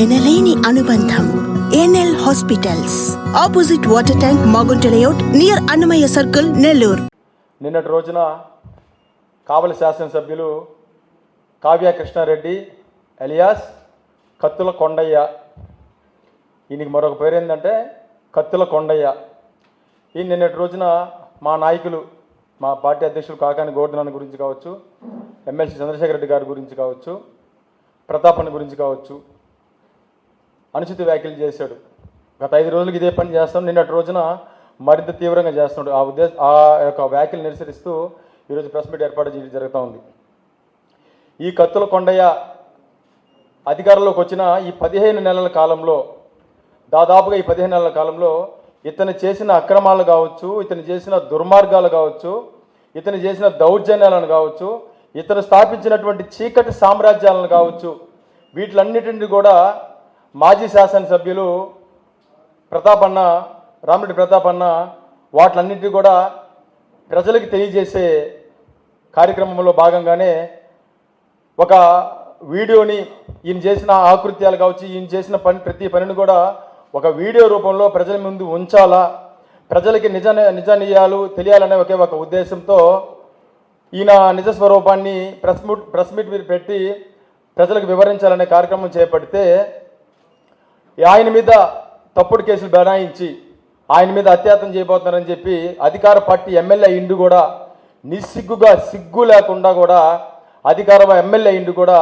ఎనలేని అనుబంధం NL hospitals. Opposite water tank Magunta layout near Annamayya circle Nellore. నిన్నటి రోజున కావలి శాసనసభ్యులు కావ్య కృష్ణారెడ్డి ఎలియాస్ కత్తుల కొండయ్య. ఈయనకి మరొక పేరు ఏంటంటే కత్తుల కొండయ్య. ఈ నిన్నటి రోజున మా నాయకులు మా పార్టీ అధ్యక్షులు కాకాని గోర్ధనాన్ని గురించి కావచ్చు ఎమ్మెల్సీ చంద్రశేఖర్ రెడ్డి గారి గురించి కావచ్చు ప్రతాపన్ గురించి కావచ్చు అనుచిత వ్యాఖ్యలు చేశాడు. గత ఐదు రోజులకి ఇదే పని చేస్తాం. నిన్నటి రోజున మరింత తీవ్రంగా చేస్తున్నాడు. ఆ ఉద్దేశ ఆ యొక్క వ్యాఖ్యలు నిరసరిస్తూ ఈరోజు ప్రెస్ మీట్ ఏర్పాటు చేయడం జరుగుతూ ఉంది. ఈ కత్తుల కొండయ్య అధికారంలోకి వచ్చిన ఈ పదిహేను నెలల కాలంలో దాదాపుగా ఈ పదిహేను నెలల కాలంలో ఇతను చేసిన అక్రమాలు కావచ్చు ఇతను చేసిన దుర్మార్గాలు కావచ్చు ఇతను చేసిన దౌర్జన్యాలను కావచ్చు ఇతను స్థాపించినటువంటి చీకటి సామ్రాజ్యాలను కావచ్చు వీటిలన్నిటిని కూడా మాజీ శాసనసభ్యులు ప్రతాపన్న రామిరెడ్డి ప్రతాపన్న వాటిలన్నింటినీ కూడా ప్రజలకు తెలియజేసే కార్యక్రమంలో భాగంగానే ఒక వీడియోని ఈయన చేసిన ఆకృత్యాలు కావచ్చు ఈయన చేసిన పని ప్రతి పనిని కూడా ఒక వీడియో రూపంలో ప్రజల ముందు ఉంచాలా? ప్రజలకి నిజ నిజ తెలియాలనే ఒకే ఒక ఉద్దేశంతో ఈయన నిజ స్వరూపాన్ని ప్రెస్ మీట్ ప్రెస్ మీట్ మీద పెట్టి ప్రజలకు వివరించాలనే కార్యక్రమం చేపడితే ఆయన మీద తప్పుడు కేసులు బనాయించి ఆయన మీద అత్యాతం చేయబోతున్నారని చెప్పి అధికార పార్టీ ఎమ్మెల్యే ఇండు కూడా నిస్సిగ్గుగా సిగ్గు లేకుండా కూడా అధికార ఎమ్మెల్యే ఇండు కూడా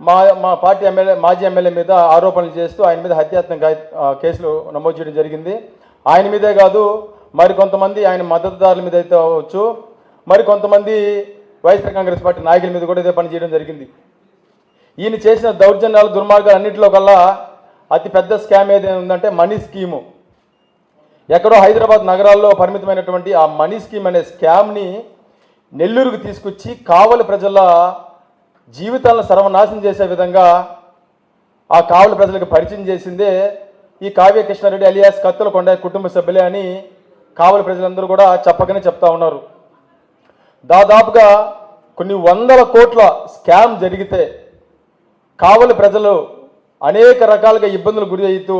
మా మా పార్టీ ఎమ్మెల్యే మాజీ ఎమ్మెల్యే మీద ఆరోపణలు చేస్తూ ఆయన మీద హత్యాత్మక కేసులు నమోదు చేయడం జరిగింది. ఆయన మీదే కాదు మరి కొంతమంది ఆయన మద్దతుదారుల మీద అయితే అవ్వచ్చు. మరి కొంతమంది వైఎస్ఆర్ కాంగ్రెస్ పార్టీ నాయకుల మీద కూడా ఇదే పని చేయడం జరిగింది. ఈయన చేసిన దౌర్జన్యాలు దుర్మార్గాలు అన్నింటిలో కల్లా అతి పెద్ద స్కామ్ ఏదైనా ఉందంటే మనీ స్కీము. ఎక్కడో హైదరాబాద్ నగరాల్లో పరిమితమైనటువంటి ఆ మనీ స్కీమ్ అనే స్కామ్ని నెల్లూరుకు తీసుకొచ్చి కావలి ప్రజల జీవితాలను సర్వనాశనం చేసే విధంగా ఆ కావలి ప్రజలకు పరిచయం చేసిందే ఈ కావ్య కృష్ణారెడ్డి అలియాస్ కత్తుల కొండ కుటుంబ సభ్యులే అని కావలి ప్రజలందరూ కూడా చెప్పకనే చెప్తా ఉన్నారు. దాదాపుగా కొన్ని వందల కోట్ల స్కామ్ జరిగితే కావలి ప్రజలు అనేక రకాలుగా ఇబ్బందులు గురి అవుతూ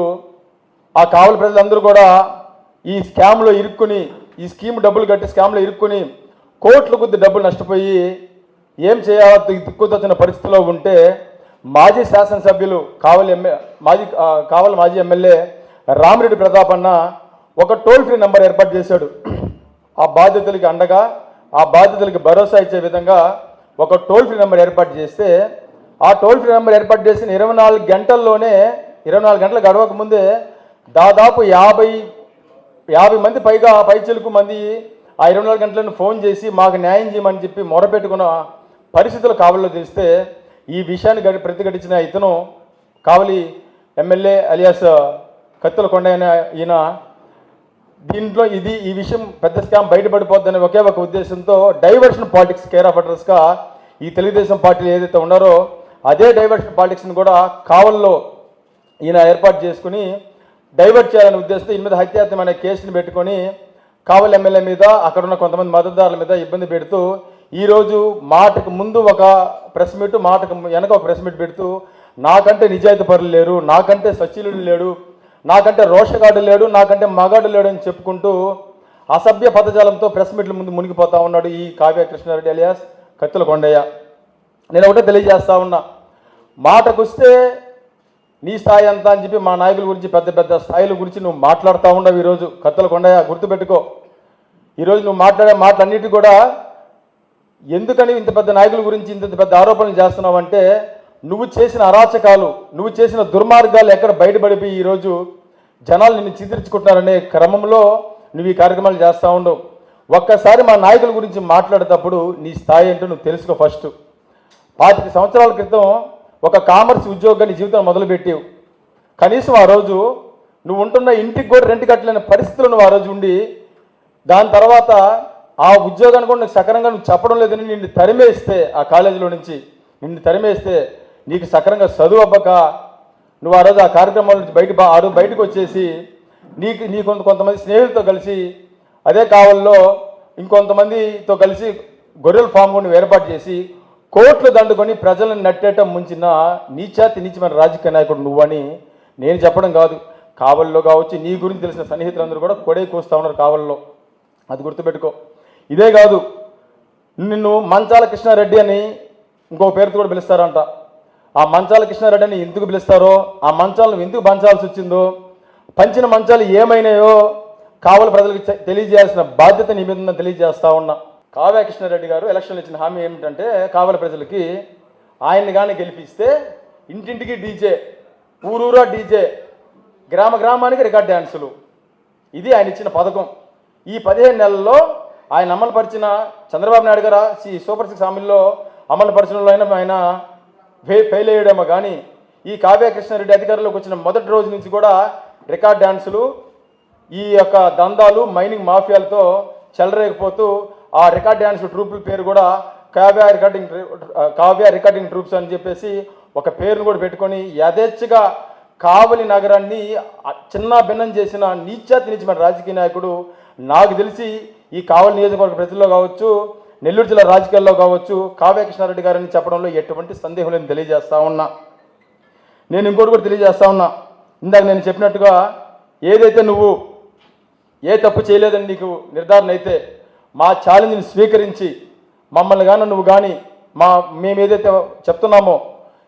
ఆ కావలి ప్రజలందరూ కూడా ఈ స్కామ్లో ఇరుక్కుని ఈ స్కీమ్ డబ్బులు కట్టి స్కామ్లో ఇరుక్కుని కోట్ల కొద్ది డబ్బులు నష్టపోయి ఏం చేయాలో దిక్కుతొచ్చిన పరిస్థితిలో ఉంటే మాజీ శాసనసభ్యులు కావలి ఎమ్మె మాజీ కావలి మాజీ ఎమ్మెల్యే రామిరెడ్డి ప్రతాప్ అన్న ఒక టోల్ ఫ్రీ నెంబర్ ఏర్పాటు చేశాడు. ఆ బాధితులకి అండగా ఆ బాధితులకి భరోసా ఇచ్చే విధంగా ఒక టోల్ ఫ్రీ నెంబర్ ఏర్పాటు చేస్తే ఆ టోల్ ఫ్రీ నెంబర్ ఏర్పాటు చేసిన ఇరవై నాలుగు గంటల్లోనే ఇరవై నాలుగు గంటలు గడవక ముందే దాదాపు యాభై యాభై మంది పైగా పైచిలుకు మంది ఆ ఇరవై నాలుగు గంటలను ఫోన్ చేసి మాకు న్యాయం చేయమని చెప్పి మొరపెట్టుకున్న పరిస్థితులు కావలిలో తెలిస్తే ఈ విషయాన్ని గడి ప్రతిఘటించిన ఇతను కావలి ఎమ్మెల్యే అలియాస్ కత్తుల కొండ ఈయన దీంట్లో ఇది ఈ విషయం పెద్ద స్కామ్ బయటపడిపోద్దనే ఒకే ఒక ఉద్దేశంతో డైవర్షన్ పాలిటిక్స్ కేర్ ఆఫ్ అడ్రస్గా ఈ తెలుగుదేశం పార్టీలు ఏదైతే ఉన్నారో అదే డైవర్షన్ పాలిటిక్స్ని కూడా కావల్లో ఈయన ఏర్పాటు చేసుకుని డైవర్ట్ చేయాలనే ఉద్దేశంతో ఈయన మీద హత్యాత్యం అనే కేసుని పెట్టుకొని కావలి ఎమ్మెల్యే మీద అక్కడ ఉన్న కొంతమంది మద్దతుదారుల మీద ఇబ్బంది పెడుతూ ఈరోజు మాటకు ముందు ఒక ప్రెస్ మీట్ మాటకు వెనక ఒక ప్రెస్ మీట్ పెడుతూ నాకంటే నిజాయితీ పరులు లేరు నాకంటే సచిలుడు లేడు నాకంటే రోషగాడు లేడు నాకంటే మగాడు లేడు అని చెప్పుకుంటూ అసభ్య పదజాలంతో ప్రెస్ మీట్ల ముందు మునిగిపోతా ఉన్నాడు ఈ కావ్య కృష్ణారెడ్డి అలియాస్ కత్తుల కొండయ్య. నేను ఒకటే తెలియజేస్తా ఉన్నా. మాటకొస్తే నీ స్థాయి అంతా అని చెప్పి మా నాయకుల గురించి పెద్ద పెద్ద స్థాయిల గురించి నువ్వు మాట్లాడుతూ ఉండవు ఈరోజు. కత్తుల కొండయ్య గుర్తుపెట్టుకో. ఈరోజు నువ్వు మాట్లాడే మాటలన్నిటి కూడా ఎందుకని ఇంత పెద్ద నాయకుల గురించి ఇంత పెద్ద ఆరోపణలు చేస్తున్నావు అంటే నువ్వు చేసిన అరాచకాలు నువ్వు చేసిన దుర్మార్గాలు ఎక్కడ బయటపడిపోయి ఈరోజు జనాలు నిన్ను చిత్రించుకుంటున్నారనే క్రమంలో నువ్వు ఈ కార్యక్రమాలు చేస్తూ ఉండవు. ఒక్కసారి మా నాయకుల గురించి మాట్లాడేటప్పుడు నీ స్థాయి ఏంటో నువ్వు తెలుసుకో ఫస్ట్. పాతిక సంవత్సరాల క్రితం ఒక కామర్స్ ఉద్యోగాన్ని జీవితం మొదలుపెట్టావు. కనీసం ఆ రోజు నువ్వు ఉంటున్న ఇంటికి కూడా రెంట్ కట్టలేని పరిస్థితులు నువ్వు ఆ రోజు ఉండి దాని తర్వాత ఆ ఉద్యోగాన్ని కూడా నీకు సక్రంగా నువ్వు చెప్పడం లేదని నిన్ను తరిమేస్తే ఆ కాలేజీలో నుంచి నిన్ను తరిమేస్తే నీకు సక్రంగా చదువు అవ్వక నువ్వు ఆ రోజు ఆ కార్యక్రమాల నుంచి బయట ఆ రోజు బయటకు వచ్చేసి నీకు నీ కొంత కొంతమంది స్నేహితులతో కలిసి అదే కావల్లో ఇంకొంతమందితో కలిసి గొర్రెల ఫామ్ నువ్వు ఏర్పాటు చేసి కోట్లు దండుకొని ప్రజలను నట్టేయటం ముంచిన నీచాతి నీచమైన రాజకీయ నాయకుడు నువ్వని నేను చెప్పడం కాదు. కావల్లో కావచ్చు నీ గురించి తెలిసిన సన్నిహితులందరూ కూడా కొడే కూస్తూ ఉన్నారు కావల్లో. అది గుర్తుపెట్టుకో. ఇదే కాదు నిన్ను మంచాల కృష్ణారెడ్డి అని ఇంకో పేరుతో కూడా పిలుస్తారంట. ఆ మంచాల కృష్ణారెడ్డి అని ఎందుకు పిలుస్తారో ఆ మంచాలను ఎందుకు పంచాల్సి వచ్చిందో పంచిన మంచాలు ఏమైనాయో కావలి ప్రజలకు తెలియజేయాల్సిన బాధ్యత నీ మీద తెలియజేస్తా ఉన్నా. కావ్య కృష్ణారెడ్డి గారు ఎలక్షన్లు ఇచ్చిన హామీ ఏమిటంటే కావల ప్రజలకి ఆయన్ని కానీ గెలిపిస్తే ఇంటింటికి డీజే ఊరూరా డీజే గ్రామ గ్రామానికి రికార్డ్ డ్యాన్సులు ఇది ఆయన ఇచ్చిన పథకం. ఈ పదిహేను నెలల్లో ఆయన అమలుపరిచిన చంద్రబాబు నాయుడు గారు శ్రీ సూపర్ సిక్స్ హామీల్లో అమలుపరచడంలో అయినా ఆయన ఫెయిల్ అయ్యాడేమో కానీ ఈ కావ్య కృష్ణారెడ్డి అధికారంలోకి వచ్చిన మొదటి రోజు నుంచి కూడా రికార్డ్ డ్యాన్సులు ఈ యొక్క దందాలు మైనింగ్ మాఫియాలతో చెలరేగిపోతూ ఆ రికార్డ్ డ్యాన్స్ ట్రూపుల పేరు కూడా Kavya recording Kavya recording troupes అని చెప్పేసి ఒక పేరును కూడా పెట్టుకొని యథేచ్ఛగా కావలి నగరాన్ని చిన్న భిన్నం చేసిన నీచాతి నీచమైన రాజకీయ నాయకుడు నాకు తెలిసి ఈ కావలి నియోజకవర్గ ప్రజల్లో కావచ్చు నెల్లూరు జిల్లా రాజకీయాల్లో కావచ్చు కావ్య కృష్ణారెడ్డి గారని చెప్పడంలో ఎటువంటి సందేహం లేని తెలియజేస్తా ఉన్నా. నేను ఇంకోటి కూడా తెలియజేస్తా ఉన్నా. ఇందాక నేను చెప్పినట్టుగా ఏదైతే నువ్వు ఏ తప్పు చేయలేదని నీకు నిర్ధారణ అయితే మా ఛాలెంజ్ని స్వీకరించి మమ్మల్ని కానీ నువ్వు కానీ మా మేము ఏదైతే చెప్తున్నామో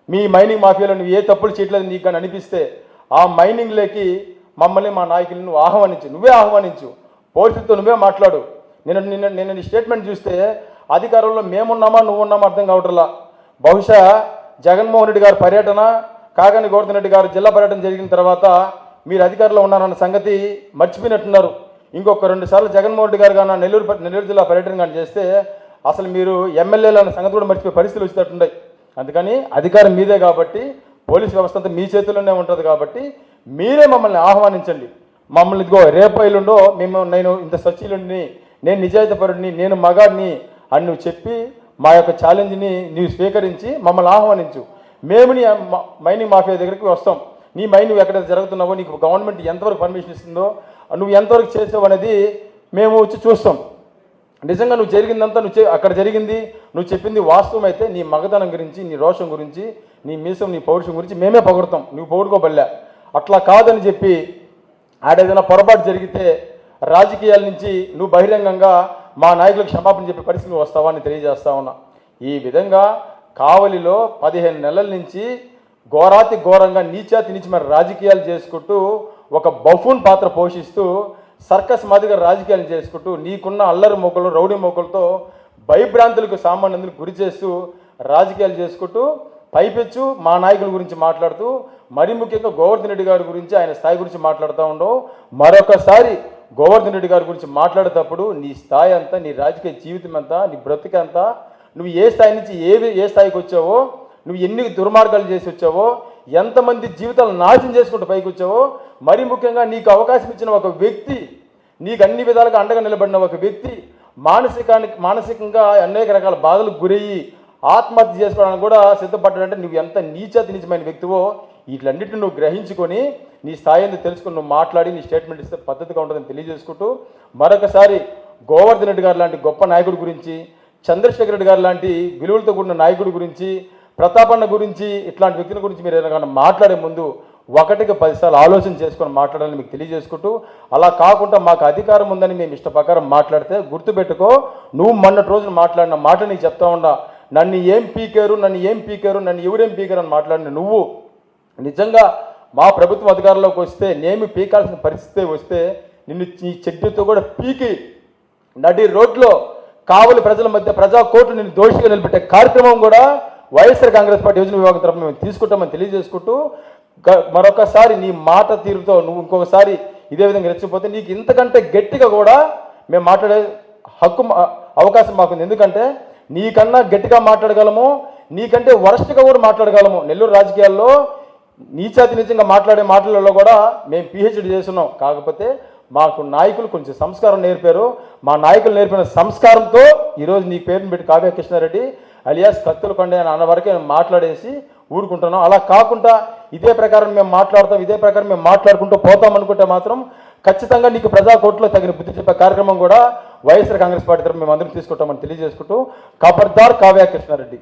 మీ మైనింగ్ మాఫియాలో నువ్వు ఏ తప్పులు చేయట్లేదు నీకు కానీ అనిపిస్తే ఆ మైనింగ్లోకి మమ్మల్ని మా నాయకులను నువ్వు ఆహ్వానించు. నువ్వే ఆహ్వానించు. పోలీసులతో నువ్వే మాట్లాడు. నేను నిన్న నిన్న నీ స్టేట్మెంట్ చూస్తే అధికారంలో మేమున్నామా నువ్వు ఉన్నామా అర్థం కావట్లా. బహుశా జగన్మోహన్ రెడ్డి గారి పర్యటన కాగని గోవర్ధన్ రెడ్డి గారు జిల్లా పర్యటన జరిగిన తర్వాత మీరు అధికారంలో ఉన్నారన్న సంగతి మర్చిపోయినట్టున్నారు. ఇంకొక రెండు సార్లు జగన్మోహన్ రెడ్డి గారు కానీ నెల్లూరు నెల్లూరు జిల్లా పర్యటన కానీ చేస్తే అసలు మీరు ఎమ్మెల్యేలు అన్న సంగతి కూడా మర్చిపోయే పరిస్థితులు వచ్చేటట్టున్నాయి అందుకని అధికారం మీదే కాబట్టి పోలీస్ వ్యవస్థ అంతా మీ చేతుల్లోనే ఉంటుంది కాబట్టి మీరే మమ్మల్ని ఆహ్వానించండి. మమ్మల్ని ఇదిగో రేపు మేము నేను ఇంత సచీలుడిని నేను నిజాయితీపరుడిని నేను మగాడిని అని నువ్వు చెప్పి మా యొక్క ఛాలెంజ్ని నీవు స్వీకరించి మమ్మల్ని ఆహ్వానించు. మేము నీ మ- మైనింగ్ మాఫియా దగ్గరికి వస్తాం. నీ మైనింగ్ ఎక్కడైతే జరుగుతున్నావో నీకు గవర్నమెంట్ ఎంతవరకు పర్మిషన్ ఇస్తుందో నువ్వు ఎంతవరకు చేసావు అనేది మేము వచ్చి చూస్తాం. నిజంగా నువ్వు జరిగిందంతా నువ్వు అక్కడ జరిగింది నువ్వు చెప్పింది వాస్తవం అయితే నీ మగతనం గురించి నీ రోషం గురించి నీ మీసం నీ పౌరుషం గురించి మేమే పొగడతాం. నువ్వు పొగుడుకోబల్లా. అట్లా కాదని చెప్పి ఆడేదైనా పొరపాటు జరిగితే రాజకీయాల నుంచి నువ్వు బహిరంగంగా మా నాయకులకు క్షమాపణ చెప్పే పరిస్థితి నువ్వు వస్తావా అని తెలియజేస్తా ఉన్నా. ఈ విధంగా కావలిలో పదిహేను నెలల నుంచి ఘోరాతి ఘోరంగా నీచాతి మరి రాజకీయాలు చేసుకుంటూ ఒక బఫూన్ పాత్ర పోషిస్తూ సర్కస్ మాదిరిగా రాజకీయాలు చేసుకుంటూ నీకున్న అల్లరి మొక్కలు రౌడీ మొక్కలతో భయభ్రాంతులకు సామాన్యులకు గురి చేస్తూ రాజకీయాలు చేసుకుంటూ పైపెచ్చు మా నాయకుల గురించి మాట్లాడుతూ మరి ముఖ్యంగా గోవర్ధన్ రెడ్డి గారి గురించి ఆయన స్థాయి గురించి మాట్లాడుతూ ఉండవు. మరొకసారి గోవర్ధన్ రెడ్డి గారి గురించి మాట్లాడేటప్పుడు నీ స్థాయి అంతా నీ రాజకీయ జీవితం అంతా నీ బ్రతికంతా నువ్వు ఏ స్థాయి నుంచి ఏ ఏ స్థాయికి వచ్చావో నువ్వు ఎన్ని దుర్మార్గాలు చేసి వచ్చావో ఎంతమంది జీవితాలు నాశనం చేసుకుంటూ పైకి వచ్చావో మరి ముఖ్యంగా నీకు అవకాశం ఇచ్చిన ఒక వ్యక్తి నీకు అన్ని విధాలుగా అండగా నిలబడిన ఒక వ్యక్తి మానసికానికి మానసికంగా అనేక రకాల బాధలకు గురయ్యి ఆత్మహత్య చేసుకోవడానికి కూడా సిద్ధపడ్డాడంటే నువ్వు ఎంత నీచాతి నీచమైన వ్యక్తివో వీటిలన్నింటిని నువ్వు గ్రహించుకొని నీ స్థాయిని తెలుసుకుని నువ్వు మాట్లాడి నీ స్టేట్మెంట్ ఇస్తే పద్ధతిగా ఉంటుందని తెలియజేసుకుంటూ మరొకసారి గోవర్ధన్ రెడ్డి గారు లాంటి గొప్ప నాయకుడి గురించి చంద్రశేఖర్ రెడ్డి గారు లాంటి విలువలతో కూడిన నాయకుడి గురించి ప్రతాపన్న గురించి ఇట్లాంటి వ్యక్తుల గురించి మీరు ఏదైనా మాట్లాడే ముందు ఒకటికి పదిసార్లు ఆలోచన చేసుకొని మాట్లాడాలని మీకు తెలియజేసుకుంటూ అలా కాకుండా మాకు అధికారం ఉందని మేము ఇష్ట ప్రకారం మాట్లాడితే గుర్తుపెట్టుకో నువ్వు మొన్నటి రోజున మాట్లాడిన మాట నీకు చెప్తా ఉండా నన్ను ఏం పీకారు నన్ను ఏం పీకారు నన్ను ఎవరేం పీకారు అని మాట్లాడిన నువ్వు నిజంగా మా ప్రభుత్వం అధికారంలోకి వస్తే నేను పీకాల్సిన పరిస్థితి వస్తే నిన్ను ఈ చెట్టుతో కూడా పీకి నడి రోడ్లో కావలి ప్రజల మధ్య ప్రజా కోర్టు నిన్ను దోషిగా నిలబెట్టే కార్యక్రమం కూడా వైఎస్ఆర్ కాంగ్రెస్ పార్టీ యోజన విభాగం తరఫున మేము తీసుకుంటామని తెలియజేసుకుంటూ మరొకసారి నీ మాట తీరుతో నువ్వు ఇంకొకసారి ఇదే విధంగా రెచ్చిపోతే నీకు ఇంతకంటే గట్టిగా కూడా మేము మాట్లాడే హక్కు అవకాశం మాకుంది. ఎందుకంటే నీకన్నా గట్టిగా మాట్లాడగలము నీకంటే వరస్ట్గా కూడా మాట్లాడగలము. నెల్లూరు రాజకీయాల్లో నీచాతి నిజంగా మాట్లాడే మాటలలో కూడా మేము పిహెచ్డి చేస్తున్నాం. కాకపోతే మాకు నాయకులు కొంచెం సంస్కారం నేర్పారు. మా నాయకులు నేర్పిన సంస్కారంతో ఈరోజు నీ పేరును పెట్టి కావ్య కృష్ణారెడ్డి అలియాస్ కత్తులు కొండ అని అన్న వరకే మేము మాట్లాడేసి ఊరుకుంటున్నాం. అలా కాకుండా ఇదే ప్రకారం మేము మాట్లాడతాం ఇదే ప్రకారం మేము మాట్లాడుకుంటూ పోతాం అనుకుంటే మాత్రం ఖచ్చితంగా నీకు ప్రజా కోర్టులో తగిన బుద్ధి చెప్పే కార్యక్రమం కూడా వైఎస్ఆర్ కాంగ్రెస్ పార్టీ తరఫున మేము అందరం తీసుకుంటామని తెలియజేసుకుంటూ ఖబర్దార్ కావ్య కృష్ణారెడ్డి.